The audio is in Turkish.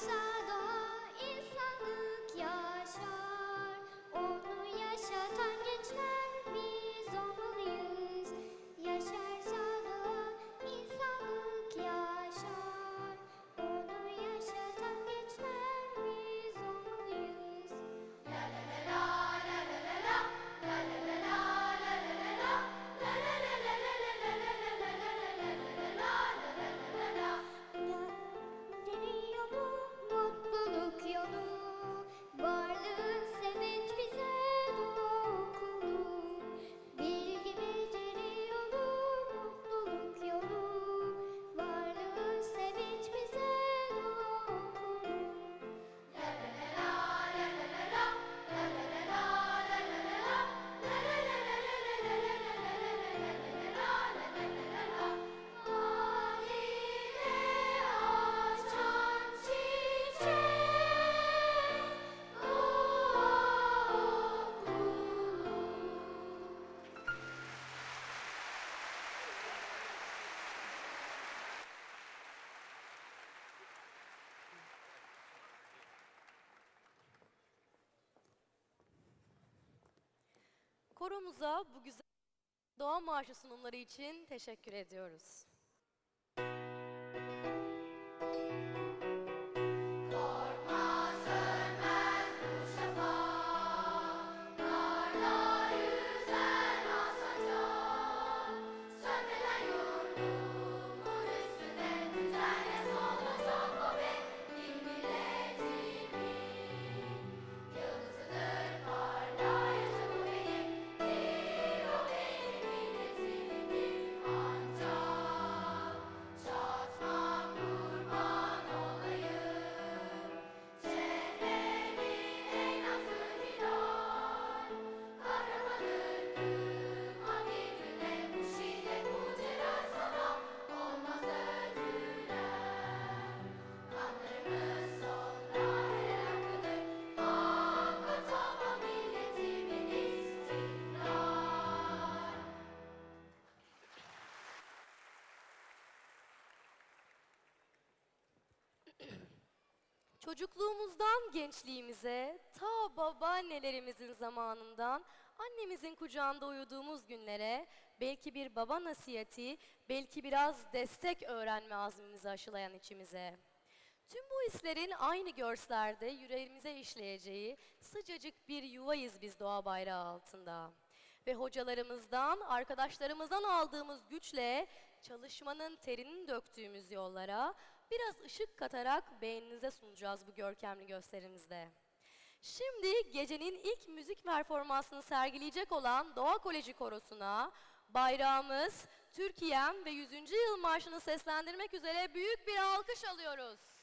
Yaşarsa doğa Koromuza bu güzel doğa marşı sunumları için teşekkür ediyoruz. Çocukluğumuzdan gençliğimize, ta babaannelerimizin zamanından annemizin kucağında uyuduğumuz günlere belki bir baba nasihati, belki biraz destek öğrenme azmimizi aşılayan içimize. Tüm bu hislerin aynı görslerde yüreğimize işleyeceği sıcacık bir yuvayız biz doğa bayrağı altında. Ve hocalarımızdan, arkadaşlarımızdan aldığımız güçle çalışmanın terini döktüğümüz yollara biraz ışık katarak beyninize sunacağız bu görkemli gösterimizde. Şimdi gecenin ilk müzik performansını sergileyecek olan Doğa Koleji Korosu'na bayrağımız, Türkiye'm ve 100. yıl marşını seslendirmek üzere büyük bir alkış alıyoruz.